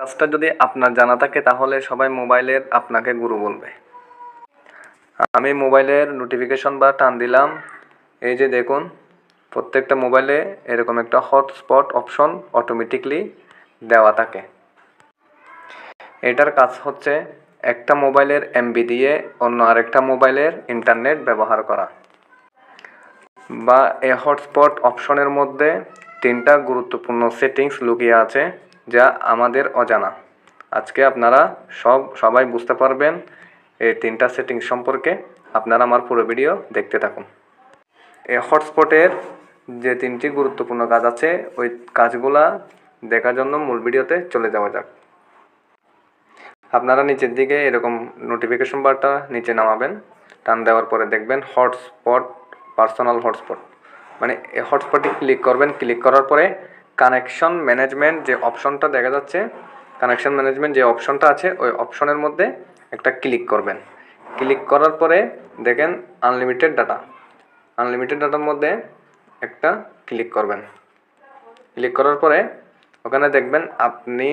কাজটা যদি আপনার জানা থাকে, তাহলে সবাই মোবাইলের আপনাকে গুরু বলবে। আমি মোবাইলের নোটিফিকেশন বা টান দিলাম। এই যে দেখুন, প্রত্যেকটা মোবাইলে এরকম একটা হটস্পট অপশন অটোমেটিকলি দেওয়া থাকে। এটার কাজ হচ্ছে একটা মোবাইলের এমবি দিয়ে অন্য আরেকটা মোবাইলের ইন্টারনেট ব্যবহার করা। বা এই হটস্পট অপশনের মধ্যে তিনটা গুরুত্বপূর্ণ সেটিংস লুকিয়ে আছে। যা আমাদের অজানা। আজকে আপনারা সব, সবাই বুঝতে পারবেন এই তিনটা সেটিং সম্পর্কে। আপনারা আমার পুরো ভিডিও দেখতে থাকুন। এই হটস্পটের যে তিনটি গুরুত্বপূর্ণ কাজ আছে, ওই কাজগুলা দেখার জন্য মূল ভিডিওতে চলে যাওয়া যাক। আপনারা নিচের দিকে এরকম নোটিফিকেশন বারটা নিচে নামাবেন। টান দেওয়ার পরে দেখবেন হটস্পট পার্সোনাল হটস্পট মানে এই হটস্পটে ক্লিক করবেন। ক্লিক করার পরে কানেকশন ম্যানেজমেন্ট যে অপশনটা দেখা যাচ্ছে কানেকশন ম্যানেজমেন্ট যে অপশনটা আছে, ওই অপশনের মধ্যে একটা ক্লিক করবেন। ক্লিক করার পরে দেখেন আনলিমিটেড ডাটা আনলিমিটেড ডাটার মধ্যে একটা ক্লিক করবেন। ক্লিক করার পরে ওখানে দেখবেন আপনি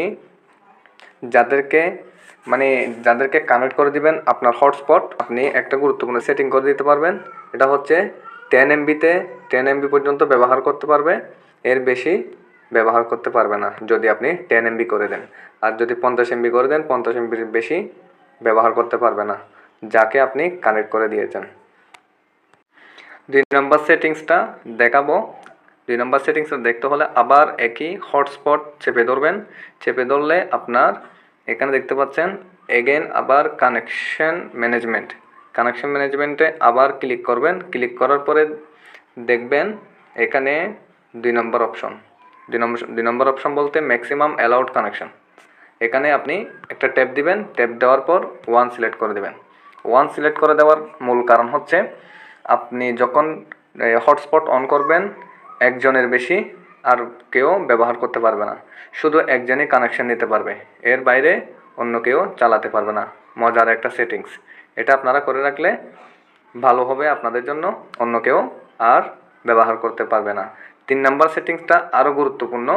যাদেরকে মানে যাদেরকে কানেক্ট করে দিবেন আপনার হটস্পট আপনি একটা গুরুত্বপূর্ণ সেটিং করে দিতে পারবেন। এটা হচ্ছে টেন এমবিতে টেন এমবি পর্যন্ত ব্যবহার করতে পারবে। এর বেশি ব্যবহার করতে পারবে না, যদি আপনি টেন এমবি করে দেন। আর যদি পঞ্চাশ এমবি করে দেন, পঞ্চাশ এমবির বেশি ব্যবহার করতে পারবে না, যাকে আপনি কানেক্ট করে দিয়েছেন। দুই নম্বর সেটিংসটা দেখাবো। দুই নম্বর সেটিংসটা দেখতে হলে আবার একই হটস্পট চেপে ধরবেন। চেপে ধরলে আপনার এখানে দেখতে পাচ্ছেন এগেন আবার কানেকশন ম্যানেজমেন্ট কানেকশন ম্যানেজমেন্টে আবার ক্লিক করবেন। ক্লিক করার পরে দেখবেন এখানে দুই নম্বর অপশন দুই নম্বর অপশন বলতে ম্যাক্সিমাম অ্যালাউড কানেকশন এখানে আপনি একটা ট্যাপ দিবেন ট্যাপ দেওয়ার পর ওয়ান সিলেক্ট করে দেবেন। ওয়ান সিলেক্ট করে দেওয়ার মূল কারণ হচ্ছে আপনি যখন হটস্পট অন করবেন, একজনের বেশি আর কেউ ব্যবহার করতে পারবে না। শুধু একজনই কানেকশন নিতে পারবে। এর বাইরে অন্য কেউ চালাতে পারবে না। মজার একটা সেটিংস এটা আপনারা করে রাখলে ভালো হবে আপনাদের জন্য, অন্য কেউ আর ব্যবহার করতে পারবে না। তিন নাম্বার সেটিংসটা আরও গুরুত্বপূর্ণ,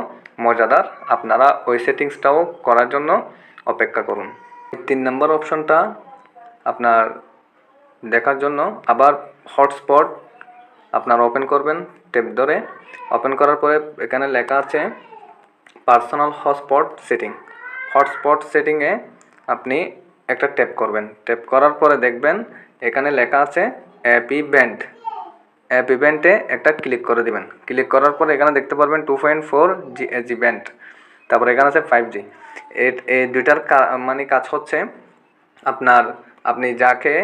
মজাদার। আপনারা ওই সেটিংসটাও করার জন্য অপেক্ষা করুন। তিন নম্বর অপশনটা আপনার দেখার জন্য আবার হটস্পট আপনার ওপেন করবেন, টেপ ধরে। ওপেন করার পরে এখানে লেখা আছে পার্সোনাল হটস্পট সেটিং। হটস্পট সেটিংয়ে আপনি একটা ট্যাপ করবেন। ট্যাপ করার পরে দেখবেন এখানে লেখা আছে অ্যাপি ইভেন্ট অ্যাপ ইভেন্টে একটা ক্লিক করে দিবেন। ক্লিক করার পরে এখানে দেখতে পারবেন two point four G G band তারপরে এখানে আছে ফাইভ জি এই দুইটার মানে কাজ হচ্ছে আপনার আপনি যাকে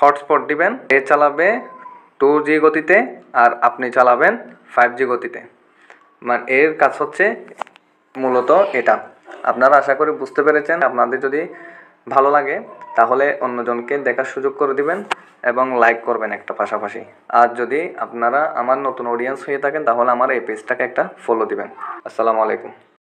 হটস্পট দিবেন এ চালাবে টু জি গতিতে আর আপনি চালাবেন ফাইভ জি গতিতে। মানে এর কাজ হচ্ছে মূলত এটা। আপনারা আশা করি বুঝতে পেরেছেন। আপনাদের যদি ভালো লাগে, তাহলে অন্যজনকে দেখার সুযোগ করে দিবেন এবং লাইক করবেন একটা পাশাপাশি। আর যদি আপনারা আমার নতুন অডিয়েন্স হয়ে থাকেন, তাহলে আমার এই পেজটাকে একটা ফলো দিবেন। আসসালামু আলাইকুম।